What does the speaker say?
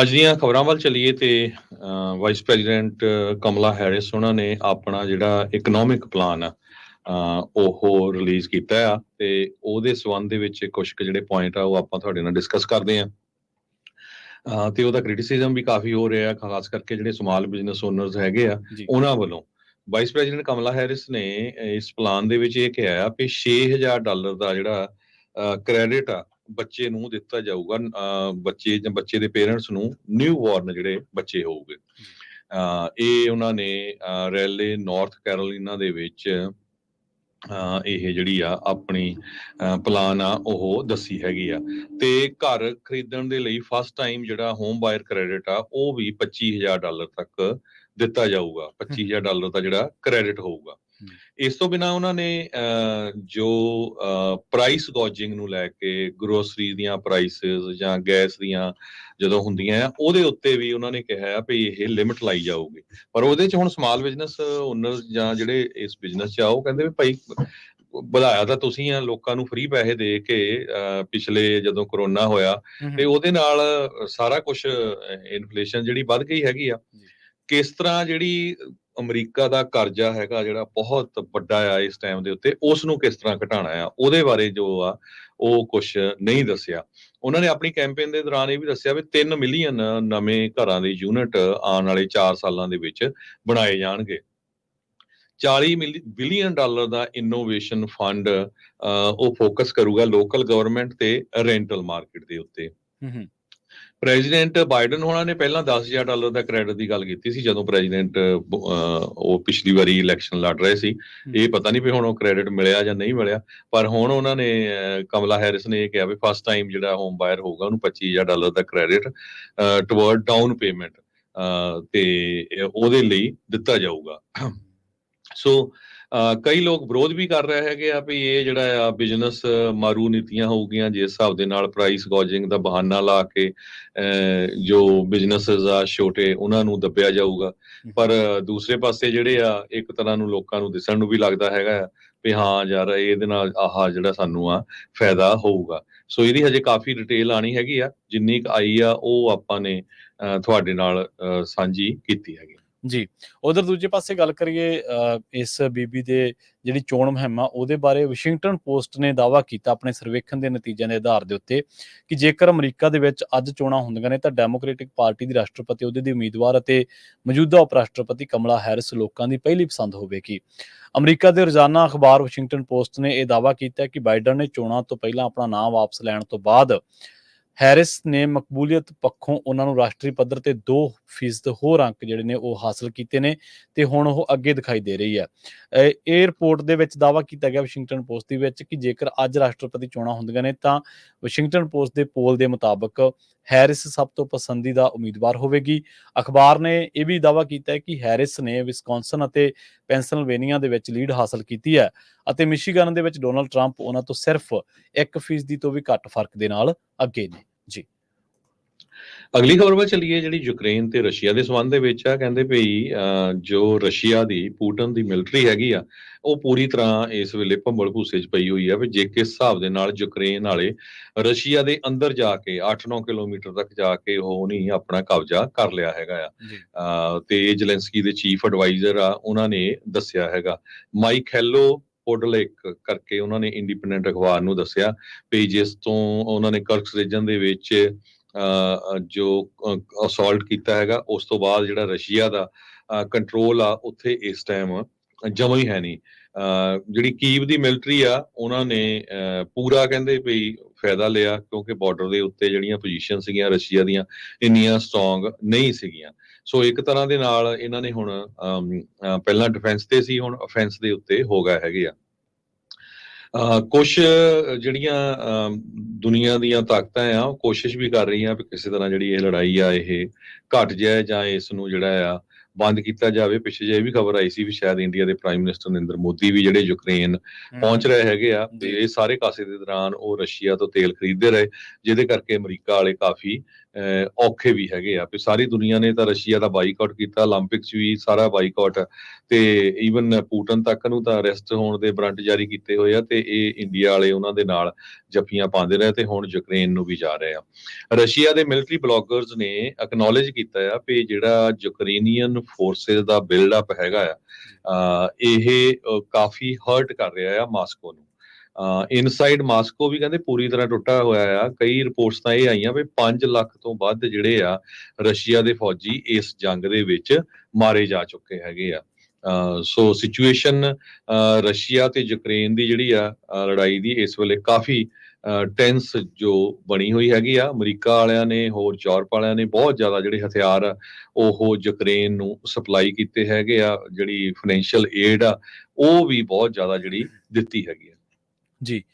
ਅੱਜ ਦੀਆਂ ਖਬਰਾਂ ਵੱਲ ਚੱਲੀਏ ਤੇ ਵਾਈਸ ਪ੍ਰੈਜ਼ੀਡੈਂਟ ਕਮਲਾ ਹੈਰਿਸ ਉਹਨਾਂ ਨੇ ਆਪਣਾ ਜਿਹੜਾ ਇਕਨੋਮਿਕ ਪਲਾਨ ਆ ਉਹ ਰਿਲੀਜ਼ ਕੀਤਾ ਆ ਤੇ ਉਹਦੇ ਸਬੰਧ ਦੇ ਵਿੱਚ ਕੁਝ ਕੁ ਜਿਹੜੇ ਪੁਆਇੰਟ ਆ ਉਹ ਆਪਾਂ ਤੁਹਾਡੇ ਨਾਲ ਡਿਸਕਸ ਕਰਦੇ ਆ ਤੇ ਉਹਦਾ ਕ੍ਰਿਟਿਸਿਜ਼ਮ ਵੀ ਕਾਫੀ ਹੋ ਰਿਹਾ ਖਾਸ ਕਰਕੇ ਜਿਹੜੇ ਸਮਾਲ ਬਿਜ਼ਨਸ ਓਨਰਸ ਹੈਗੇ ਆ ਉਹਨਾਂ ਵੱਲੋਂ। ਵਾਈਸ ਪ੍ਰੈਜ਼ੀਡੈਂਟ ਕਮਲਾ ਹੈਰਿਸ ਨੇ ਇਸ ਪਲਾਨ ਦੇ ਵਿੱਚ ਇਹ ਕਿਹਾ ਆ ਕਿ 6000 ਡਾਲਰ ਦਾ ਜਿਹੜਾ ਕ੍ਰੈਡਿਟ ਆ ਬੱਚੇ ਨੂੰ ਦਿੱਤਾ ਜਾਊਗਾ ਬੱਚੇ ਜਾਂ ਬੱਚੇ ਦੇ ਪੇਰੈਂਟਸ ਨੂੰ ਨਿਊ ਬੋਰਨ ਜਿਹੜੇ ਬੱਚੇ ਹੋਊਗੇ। ਅਹ, ਇਹ ਉਹਨਾਂ ਨੇ ਰੈਲੇ ਨਾਰਥ ਕੈਰੋਲੀਨਾ ਦੇ ਵਿੱਚ ਇਹ ਜਿਹੜੀ ਆ ਆਪਣੀ ਪਲਾਨ ਆ ਉਹ ਦੱਸੀ ਹੈਗੀ ਆ। ਤੇ ਘਰ ਖਰੀਦਣ ਦੇ ਲਈ ਫਸਟ ਟਾਈਮ ਜਿਹੜਾ ਹੋਮ ਬਾਇਰ ਕ੍ਰੈਡਿਟ ਆ ਉਹ ਵੀ 25000 ਡਾਲਰ ਤੱਕ ਦਿੱਤਾ ਜਾਊਗਾ। 25000 ਡਾਲਰ ਦਾ ਜਿਹੜਾ ਕ੍ਰੈਡਿਟ ਹੋਊਗਾ। ਇਸ ਤੋਂ ਬਿਨਾ ਉਹਨਾਂ ਨੇ ਜੋ ਪ੍ਰਾਈਸ ਗੋਜਿੰਗ ਨੂੰ ਲੈ ਕੇ ਗਰੋਸਰੀ ਦੀਆਂ ਪ੍ਰਾਈਸਸ ਜਾਂ ਗੈਸ ਦੀਆਂ ਜਦੋਂ ਹੁੰਦੀਆਂ ਆ ਉਹਦੇ ਉੱਤੇ ਵੀ ਉਹਨਾਂ ਨੇ ਕਿਹਾ ਵੀ ਇਹ ਲਿਮਿਟ ਲਾਈ ਜਾਊਗੀ। ਪਰ ਉਹਦੇ ਚ ਹੁਣ ਸਮਾਲ ਬਿਜ਼ਨਸ ਓਨਰ ਜਾਂ ਜਿਹੜੇ ਇਸ ਬਿਜ਼ਨਸ ਚ ਆ ਉਹ ਕਹਿੰਦੇ ਵੀ ਭਾਈ ਵਧਾਇਆ ਤਾਂ ਤੁਸੀਂ ਆ ਲੋਕਾਂ ਨੂੰ ਫ੍ਰੀ ਪੈਸੇ ਦੇ ਕੇ ਪਿਛਲੇ ਜਦੋਂ ਕਰੋਨਾ ਹੋਇਆ ਤੇ ਉਹਦੇ ਨਾਲ ਸਾਰਾ ਕੁਝ ਇਨਫਲੇਸ਼ਨ ਜਿਹੜੀ ਵੱਧ ਗਈ ਹੈਗੀ ਆ। ਕਿਸ ਤਰ੍ਹਾਂ ਜਿਹੜੀ ਅਮਰੀਕਾ ਦਾ ਕਰਜ਼ਾ ਹੈਗਾ ਜਿਹੜਾ ਬਹੁਤ ਵੱਡਾ ਆ ਇਸ ਟਾਈਮ ਦੇ ਉੱਤੇ ਉਸ ਨੂੰ ਕਿਸ ਤਰ੍ਹਾਂ ਘਟਾਉਣਾ ਆ, ਉਹਦੇ ਬਾਰੇ ਜੋ ਆ, ਉਹ ਕੁਝ ਨਹੀਂ ਦੱਸਿਆ। ਉਹਨਾਂ ਨੇ ਆਪਣੀ ਕੈਂਪੇਨ ਦੇ ਦੌਰਾਨ ਇਹ ਵੀ ਦੱਸਿਆ ਵੀ 3 ਮਿਲੀਅਨ ਨਵੇਂ ਘਰਾਂ ਦੇ ਯੂਨਿਟ ਆਉਣ ਵਾਲੇ 4 ਸਾਲਾਂ ਦੇ ਵਿੱਚ ਬਣਾਏ ਜਾਣਗੇ। 40 ਬਿਲੀਅਨ ਡਾਲਰ ਦਾ ਇਨੋਵੇਸ਼ਨ ਫੰਡ ਉਹ ਫੋਕਸ ਕਰੂਗਾ ਲੋਕਲ ਗਵਰਨਮੈਂਟ ਤੇ ਰੈਂਟਲ ਮਾਰਕੀਟ ਦੇ ਉੱਤੇ। ਹੂੰ। ਪ੍ਰੈਜ਼ੀਡੈਂਟ ਬਾਈਡਨ ਹੋਣਾ ਨੇ ਪਹਿਲਾਂ 10000 ਡਾਲਰ ਦਾ ਕ੍ਰੈਡਿਟ ਦੀ ਗੱਲ ਕੀਤੀ ਸੀ ਜਦੋਂ ਪ੍ਰੈਜ਼ੀਡੈਂਟ ਉਹ ਪਿਛਲੀ ਵਾਰੀ ਇਲੈਕਸ਼ਨ ਲੜ ਰਹੇ ਸੀ। ਇਹ ਪਤਾ ਨਹੀਂ ਵੀ ਹੁਣ ਉਹ ਕ੍ਰੈਡਿਟ ਮਿਲਿਆ ਜਾਂ ਨਹੀਂ ਮਿਲਿਆ ਪਰ ਹੁਣ ਉਹਨਾਂ ਨੇ ਕਮਲਾ ਹੈਰਿਸ ਨੇ ਇਹ ਕਿਹਾ ਵੀ ਫਸਟ ਟਾਈਮ ਜਿਹੜਾ ਹੋਮ ਬਾਇਰ ਹੋਊਗਾ ਉਹਨੂੰ 25000 ਡਾਲਰ ਦਾ ਕ੍ਰੈਡਿਟ ਟੁਵਰਡ ਡਾਊਨ ਪੇਮੈਂਟ ਤੇ ਉਹਦੇ ਲਈ ਦਿੱਤਾ ਜਾਊਗਾ। ਸੋ ਕਈ ਲੋਕ ਵਿਰੋਧ ਵੀ ਕਰ ਰਹੇ ਹੈਗੇ ਆ ਵੀ ਇਹ ਜਿਹੜਾ ਆ ਬਿਜ਼ਨਸ ਮਾਰੂ ਨੀਤੀਆਂ ਹੋਊਗੀਆਂ ਜਿਸ ਹਿਸਾਬ ਦੇ ਨਾਲ ਪ੍ਰਾਈਸ ਗੋਜਿੰਗ ਦਾ ਬਹਾਨਾ ਲਾ ਕੇ ਅਹ, ਜੋ ਬਿਜ਼ਨੈਸਸ ਆ ਛੋਟੇ ਉਹਨਾਂ ਨੂੰ ਦੱਬਿਆ ਜਾਊਗਾ। ਪਰ ਦੂਸਰੇ ਪਾਸੇ ਜਿਹੜੇ ਆ ਇੱਕ ਤਰ੍ਹਾਂ ਨੂੰ ਲੋਕਾਂ ਨੂੰ ਦਿਸਣ ਨੂੰ ਵੀ ਲੱਗਦਾ ਹੈਗਾ ਆ ਵੀ ਹਾਂ ਯਾਰ ਇਹਦੇ ਨਾਲ ਆਹ ਜਿਹੜਾ ਸਾਨੂੰ ਆ ਫਾਇਦਾ ਹੋਊਗਾ। ਸੋ ਇਹਦੀ ਹਜੇ ਕਾਫੀ ਡਿਟੇਲ ਆਣੀ ਹੈਗੀ ਆ ਜਿੰਨੀ ਕੁ ਆਈ ਆ ਉਹ ਆਪਾਂ ਨੇ ਤੁਹਾਡੇ ਨਾਲ ਸਾਂਝੀ ਕੀਤੀ ਹੈਗੀ। ਜੀ। ਉਧਰ ਦੂਜੇ ਪਾਸੇ ਗੱਲ ਕਰੀਏ ਅ, ਇਸ ਬੀਬੀ ਦੇ ਜਿਹੜੀ ਚੋਣ ਮੁਹਿੰਮ ਆ ਉਹਦੇ ਬਾਰੇ ਵਾਸ਼ਿੰਗਟਨ ਪੋਸਟ ਨੇ ਦਾਅਵਾ ਕੀਤਾ ਆਪਣੇ ਸਰਵੇਖਣ ਦੇ ਨਤੀਜਿਆਂ ਦੇ ਆਧਾਰ ਦੇ ਉੱਤੇ ਕਿ ਜੇਕਰ ਅਮਰੀਕਾ ਦੇ ਵਿੱਚ ਅੱਜ ਚੋਣਾਂ ਹੁੰਦੀਆਂ ਨੇ ਤਾਂ ਡੈਮੋਕ੍ਰੈਟਿਕ ਪਾਰਟੀ ਦੀ ਰਾਸ਼ਟਰਪਤੀ ਉਹਦੇ ਦੀ ਉਮੀਦਵਾਰ ਅਤੇ ਮੌਜੂਦਾ ਉਪ ਰਾਸ਼ਟਰਪਤੀ ਕਮਲਾ ਹੈਰਿਸ ਲੋਕਾਂ ਦੀ ਪਹਿਲੀ ਪਸੰਦ ਹੋਵੇਗੀ। ਅਮਰੀਕਾ ਦੇ ਰੋਜ਼ਾਨਾ ਅਖਬਾਰ ਵਾਸ਼ਿੰਗਟਨ ਪੋਸਟ ਨੇ ਇਹ ਦਾਅਵਾ ਕੀਤਾ ਕਿ ਬਾਈਡਨ ਨੇ ਚੋਣਾਂ ਤੋਂ ਪਹਿਲਾਂ ਆਪਣਾ ਨਾਮ ਵਾਪਸ ਲੈਣ ਤੋਂ ਬਾਅਦ ਹੈਰਿਸ ਨੇ ਮਕਬੂਲੀਅਤ ਪੱਖੋਂ ਉਹਨਾਂ ਨੂੰ ਰਾਸ਼ਟਰੀ ਪੱਧਰ ਤੇ 2% ਹੋਰ ਅੰਕ ਜਿਹੜੇ ਨੇ ਉਹ ਹਾਸਲ ਕੀਤੇ ਨੇ ਤੇ ਹੁਣ ਉਹ ਅੱਗੇ ਦਿਖਾਈ ਦੇ ਰਹੀ ਹੈ। ਅਹ ਇਹ ਦੇ ਵਿੱਚ ਦਾਅਵਾ ਕੀਤਾ ਗਿਆ ਵਾਸ਼ਿੰਗਟਨ ਪੋਸਟ ਦੇ ਵਿੱਚ ਕਿ ਜੇਕਰ ਅੱਜ ਰਾਸ਼ਟਰਪਤੀ ਚੋਣਾਂ ਹੁੰਦੀਆਂ ਨੇ ਤਾਂ ਵਾਸ਼ਿੰਗਟਨ ਪੋਸਟ ਦੇ ਪੋਲ ਦੇ ਮੁਤਾਬਕ ਹੈਰਿਸ ਸਭ ਤੋਂ ਪਸੰਦੀਦਾ ਉਮੀਦਵਾਰ ਹੋਵੇਗੀ। ਅਖਬਾਰ ਨੇ ਇਹ ਵੀ ਦਾਅਵਾ ਕੀਤਾ ਹੈ ਕਿ ਹੈਰਿਸ ਨੇ ਵਿਸਕੌਨਸਨ ਅਤੇ ਪੈਂਸਿਲਵੇਨੀਆ ਦੇ ਵਿੱਚ ਲੀਡ ਹਾਸਲ ਕੀਤੀ ਹੈ ਅਤੇ ਮਿਸ਼ੀਗਨ ਦੇ ਵਿੱਚ ਡੋਨਲਡ ਟਰੰਪ ਉਹਨਾਂ ਤੋਂ ਸਿਰਫ 1% ਤੋਂ ਵੀ ਘੱਟ ਫ਼ਰਕ ਦੇ ਨਾਲ ਅੱਗੇ ਨੇ। ਜੀ। ਅਗਲੀ ਖਬਰ ਵੱਲ ਚੱਲੀਏ ਜਿਹੜੀ ਯੂਕਰੇਨ ਤੇ ਰਸ਼ੀਆ ਦੇ ਸੰਬੰਧ ਦੇ ਵਿੱਚ ਆ ਕਹਿੰਦੇ ਭਈ ਜੋ ਰਸ਼ੀਆ ਦੀ ਪੂਟਨ ਦੀ ਮਿਲਟਰੀ ਹੈਗੀ ਆ ਉਹ ਪੂਰੀ ਤਰ੍ਹਾਂ ਇਸ ਵੇਲੇ ਭੰਬਲ ਭੂਸੇ 'ਚ ਪਈ ਹੋਈ ਆ ਵੀ ਜੇ ਕਿਸ ਹਿਸਾਬ ਦੇ ਨਾਲ ਯੂਕਰੇਨ ਵਾਲੇ ਰਸ਼ੀਆ ਦੇ ਅੰਦਰ ਜਾ ਕੇ 8-9 ਕਿਲੋਮੀਟਰ ਤੱਕ ਜਾ ਕੇ ਉਹ ਨਹੀਂ ਆਪਣਾ ਕਬਜ਼ਾ ਕਰ ਲਿਆ ਹੈਗਾ ਆ। ਤੇ ਜ਼ੈਲੈਂਸਕੀ ਦੇ ਚੀਫ ਐਡਵਾਈਜ਼ਰ ਆ ਉਹਨਾਂ ਨੇ ਦੱਸਿਆ ਹੈਗਾ। ਮਾਈਕ ਹੈਲੋ ਪੋਡਲੇਕ ਕਰਕੇ ਉਹਨਾਂ ਨੇ ਇੰਡੀਪੈਂਡੈਂਟ ਅਖਬਾਰ ਨੂੰ ਦੱਸਿਆ ਵੀ ਜਿਸ ਤੋਂ ਉਹਨਾਂ ਨੇ ਕਰਕਸ ਰੀਜਨ ਦੇ ਵਿੱਚ ਜੋ ਅਸੌਲਟ ਕੀਤਾ ਹੈਗਾ ਉਸ ਤੋਂ ਬਾਅਦ ਜਿਹੜਾ ਰਸ਼ੀਆ ਦਾ ਕੰਟਰੋਲ ਆ ਉੱਥੇ ਇਸ ਟਾਈਮ ਜਮਾ ਹੀ ਹੈ ਨਹੀਂ। ਜਿਹੜੀ ਕੀਵ ਦੀ ਮਿਲਟਰੀ ਆ ਉਹਨਾਂ ਨੇ ਪੂਰਾ ਕਹਿੰਦੇ ਵੀ ਫਾਇਦਾ ਲਿਆ ਕਿਉਂਕਿ ਬਾਰਡਰ ਦੇ ਉੱਤੇ ਜਿਹੜੀਆਂ ਪੋਜੀਸ਼ਨ ਸੀਗੀਆਂ ਰਸ਼ੀਆ ਦੀਆਂ ਇੰਨੀਆਂ ਸਟਰੋਂਗ ਨਹੀਂ ਸੀਗੀਆਂ। ਸੋ ਇੱਕ ਤਰ੍ਹਾਂ ਦੇ ਨਾਲ ਇਹਨਾਂ ਨੇ ਹੁਣ ਅਹ, ਪਹਿਲਾਂ ਡਿਫੈਂਸ ਤੇ ਸੀ ਹੁਣ ਅਫੈਂਸ ਦੇ ਉੱਤੇ ਹੋ ਗਏ ਹੈਗੇ ਆ। ਕੁਝ ਜਿਹੜੀਆਂ ਅਮ, ਦੁਨੀਆ ਦੀਆਂ ਤਾਕਤਾਂ ਆ ਉਹ ਕੋਸ਼ਿਸ਼ ਵੀ ਕਰ ਰਹੀਆਂ ਵੀ ਕਿਸੇ ਤਰ੍ਹਾਂ ਜਿਹੜੀ ਇਹ ਲੜਾਈ ਆ ਇਹ ਘਟ ਜਾਏ ਜਾਂ ਇਸ ਨੂੰ ਜਿਹੜਾ ਆ ਬੰਦ ਕੀਤਾ ਜਾਵੇ ਪਿੱਛੇ ਜੇ ਇਹ ਵੀ ਖਬਰ ਆਈ ਸੀ ਵੀ ਸ਼ਾਇਦ ਇੰਡੀਆ ਦੇ ਪ੍ਰਾਈਮ ਮਿਨਿਸਟਰ ਨਰਿੰਦਰ ਮੋਦੀ ਵੀ ਜਿਹੜੇ ਯੂਕਰੇਨ ਪਹੁੰਚ ਰਹੇ ਹੈਗੇ ਆ ਤੇ। ਇਹ ਸਾਰੇ ਕਾਸੇ ਦੇ ਦੌਰਾਨ ਉਹ ਰਸ਼ੀਆ ਤੋਂ ਤੇਲ ਖਰੀਦਦੇ ਰਹੇ ਜਿਹਦੇ ਕਰਕੇ ਅਮਰੀਕਾ ਵਾਲੇ ਕਾਫੀ ਔਖੇ ਵੀ ਹੈਗੇ ਆ ਤੇ ਸਾਰੀ ਦੁਨੀਆ ਨੇ ਤਾਂ ਰਸ਼ੀਆ ਦਾ ਬਾਈਕਾਟ ਕੀਤਾ 올림픽ਸ ਵੀ ਸਾਰਾ ਬਾਈਕਾਟ ਤੇ ਈਵਨ ਪੂਟਨ ਤੱਕ ਨੂੰ ਤਾਂ ਅਰੈਸਟ ਹੋਣ ਦੇ ਬਰੰਟ ਜਾਰੀ ਕੀਤੇ ਹੋਏ ਆ ਤੇ ਇਹ ਇੰਡੀਆ ਵਾਲੇ ਉਹਨਾਂ ਦੇ ਨਾਲ ਜੱਫੀਆਂ ਪਾਉਂਦੇ ਰਹੇ ਤੇ ਹੁਣ ਯੂਕਰੇਨ ਨੂੰ ਵੀ ਜਾ ਰਹੇ ਆ। ਰਸ਼ੀਆ ਦੇ ਮਿਲਟਰੀ ਬਲੌਗਰਸ ਨੇ ਐਕਨੋਲਜ ਕੀਤਾ ਆ ਕਿ ਜਿਹੜਾ ਯੂਕਰੇਨੀਅਨ ਫੋਰਸਸ ਦਾ ਬਿਲਡ ਅਪ ਹੈਗਾ ਆ ਇਹ ਕਾਫੀ ਹਰਟ ਕਰ ਰਿਹਾ ਆ ਮਾਸਕੋ ਨੂੰ। ਇਨਸਾਈਡ ਮਾਸਕੋ ਵੀ ਕਹਿੰਦੇ ਪੂਰੀ ਤਰ੍ਹਾਂ ਟੁੱਟਾ ਹੋਇਆ ਆ। ਕਈ ਰਿਪੋਰਟਸ ਤਾਂ ਇਹ ਆਈਆਂ ਵੀ 5 ਲੱਖ ਤੋਂ ਵੱਧ ਜਿਹੜੇ ਆ ਰਸ਼ੀਆ ਦੇ ਫੌਜੀ ਇਸ ਜੰਗ ਦੇ ਵਿੱਚ ਮਾਰੇ ਜਾ ਚੁੱਕੇ ਹੈਗੇ ਆ। ਸੋ ਸਿਚੁਏਸ਼ਨ ਰਸ਼ੀਆ ਤੇ ਯੂਕਰੇਨ ਦੀ ਜਿਹੜੀ ਆ ਲੜਾਈ ਦੀ ਇਸ ਵੇਲੇ ਕਾਫੀ ਟੈਂਸ ਜੋ ਬਣੀ ਹੋਈ ਹੈਗੀ ਆ। ਅਮਰੀਕਾ ਵਾਲਿਆਂ ਨੇ ਹੋਰ ਯੂਰਪ ਵਾਲਿਆਂ ਨੇ ਬਹੁਤ ਜ਼ਿਆਦਾ ਜਿਹੜੇ ਹਥਿਆਰ ਆ, ਉਹ ਯੂਕਰੇਨ ਨੂੰ ਸਪਲਾਈ ਕੀਤੇ ਹੈਗੇ ਆ। ਜਿਹੜੀ ਫਾਈਨੈਂਸ਼ੀਅਲ ਏਡ ਆ ਉਹ ਵੀ ਬਹੁਤ ਜ਼ਿਆਦਾ ਜਿਹੜੀ ਦਿੱਤੀ ਹੈਗੀ ਆ। ਜੀ।